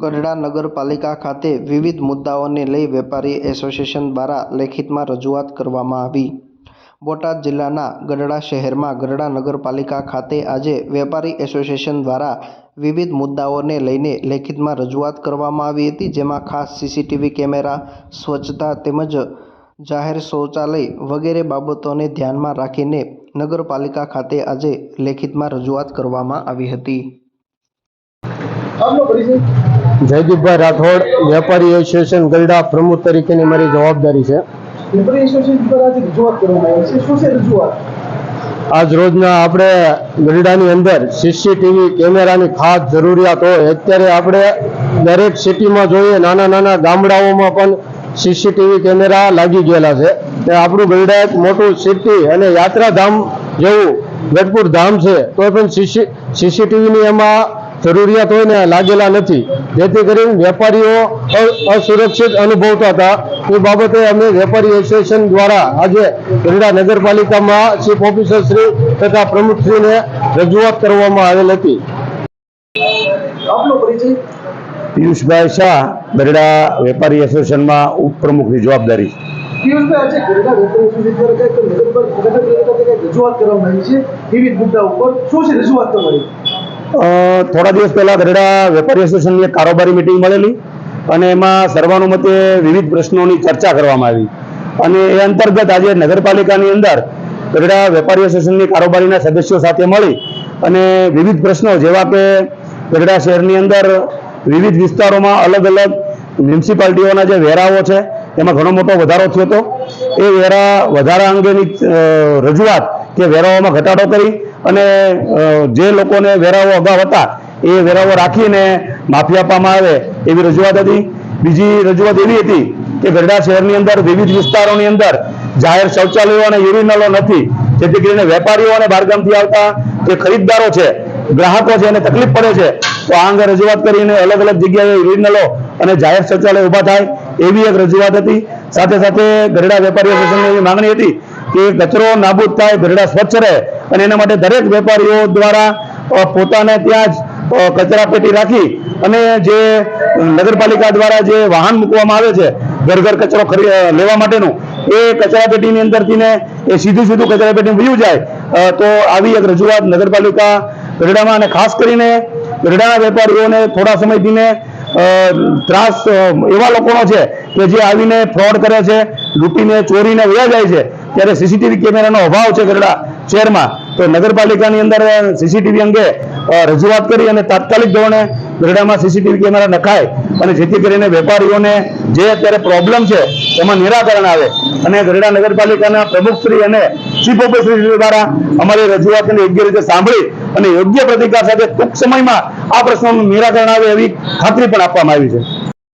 ગઢડા નગરપાલિકા ખાતે વિવિધ મુદ્દાઓને લઈ વેપારી એસોસિએશન દ્વારા લેખિતમાં રજૂઆત કરવામાં આવી. બોટાદ જિલ્લાના ગઢડા શહેરમાં ગઢડા નગરપાલિકા ખાતે આજે વેપારી એસોસિએશન દ્વારા વિવિધ મુદ્દાઓને લઈને લેખિતમાં રજૂઆત કરવામાં આવી હતી, જેમાં ખાસ સીસીટીવી કેમેરા, સ્વચ્છતા તેમજ જાહેર શૌચાલય વગેરે બાબતોને ધ્યાનમાં રાખીને નગરપાલિકા ખાતે આજે લેખિતમાં રજૂઆત કરવામાં આવી હતી. જયદીપભાઈ રાઠોડ વેપારી એસોસિએશન ગરડા પ્રમુખ તરીકેની મારી જવાબદારી છે. આજ રોજના આપણે ગરડાની અંદર સીસીટીવી કેમેરાની ખાસ જરૂરિયાત હોય. અત્યારે આપણે દરેક સિટીમાં જોઈએ નાના નાના ગામડાઓમાં પણ સીસીટીવી કેમેરા લાગી ગયેલા છે. તે આપણું ગરડા એક મોટું સિટી અને યાત્રાધામ જેવું ગઢપુર ધામ છે તો પણ સીસી સીસીટીવીની એમાં જરૂરિયાત હોય ને લાગેલા નથી. જેથી કરીને વેપારીઓ અસુરક્ષિત અનુભવતા હતા. એ બાબતે અમે વેપારી એસોસિએશન દ્વારા આજે ગરડા નગરપાલિકામાં ચીફ ઓફિસર શ્રી તથા પ્રમુખશ્રીને રજૂઆત કરવામાં આવેલ હતી. પિયુષભાઈ શાહ ગરડા વેપારી એસોસિએશનમાં ઉપપ્રમુખની જવાબદારી. પિયુષભાઈ આજે ગરડા વેપારી એસોસિએશન દ્વારા કંઈક નગરપાલિકા નગરપાલિકા ખાતે કંઈક રજૂઆત કરવામાં આવી છે? વિવિધ મુદ્દા ઉપર શું છે રજૂઆત તમારી થોડા દિવસ પહેલા ગઢડા વેપારી એસોસિએશનની એક કારોબારી મિટિંગ મળેલી અને એમાં સર્વાનુમતે વિવિધ પ્રશ્નોની ચર્ચા કરવામાં આવી. અને એ અંતર્ગત આજે નગરપાલિકાની અંદર ગઢડા વેપારી એસોસિએશનની કારોબારીના સદસ્યો સાથે મળી અને વિવિધ પ્રશ્નો જેવા કે ગઢડા શહેરની અંદર વિવિધ વિસ્તારોમાં અલગ અલગ મ્યુનિસિપાલિટીઓના જે વેરાઓ છે, એમાં ઘણો મોટો વધારો થયો હતો. એ વેરા વધારા અંગેની રજૂઆત કે વેરાઓમાં ઘટાડો કરી અને જે લોકોને વેરાઓ અગાઉ હતા, એ વેરાઓ રાખીને માફી આપવામાં આવે એવી રજૂઆત હતી. બીજી રજૂઆત એવી હતી કે ગરડા શહેરની અંદર વિવિધ વિસ્તારોની અંદર જાહેર શૌચાલયો અને યુરિનલો નથી. જેથી કરીને વેપારીઓ અને બહારગામથી આવતા જે ખરીદદારો છે, ગ્રાહકો છે, એને તકલીફ પડે છે, તો આ અંગે રજૂઆત કરીને અલગ અલગ જગ્યાએ યુરિનલો અને જાહેર શૌચાલય ઊભા થાય એવી એક રજૂઆત હતી. સાથે સાથે ગરડા વેપારી માંગણી હતી કે કચરો નાબૂદ થાય ગરડા સ્વચ્છ રહે અને એના માટે દરેક વેપારીઓ દ્વારા પોતાને ત્યાં જ કચરા પેટી રાખી અને જે નગરપાલિકા દ્વારા જે વાહન મૂકવામાં આવે છે, ઘર ઘર કચરો લેવા માટેનું, એ કચરા પેટીની અંદરથી ને એ સીધું સીધું કચરા પેટી વયું જાય તો આવી એક રજૂઆત નગરપાલિકા ગરડામાં અને ખાસ કરીને ગરડાના વેપારીઓને થોડા સમયથી ને ત્રાસ એવા લોકોનો છે કે જે આવીને ફ્રોડ કરે છે, લૂંટીને, ચોરીને વયા જાય છે, ત્યારે સીસીટીવી કેમેરાનો અભાવ છે ગરડા શહેરમાં. તો નગરપાલિકાની અંદર સીસીટીવી અંગે રજૂઆત કરી અને તાત્કાલિક ધોરણે ગરડામાં સીસીટીવી કેમેરા નખાય અને જેથી કરીને વેપારીઓને જે અત્યારે પ્રોબ્લેમ છે, એમાં નિરાકરણ આવે. અને ગરડા નગરપાલિકાના પ્રમુખશ્રી અને ચીફ ઓફિસર દ્વારા અમારી રજૂઆતને યોગ્ય રીતે સાંભળી અને યોગ્ય પ્રતિકાર સાથે ટૂંક સમયમાં આ પ્રશ્નોનું નિરાકરણ આવે એવી ખાતરી પણ આપવામાં આવી છે.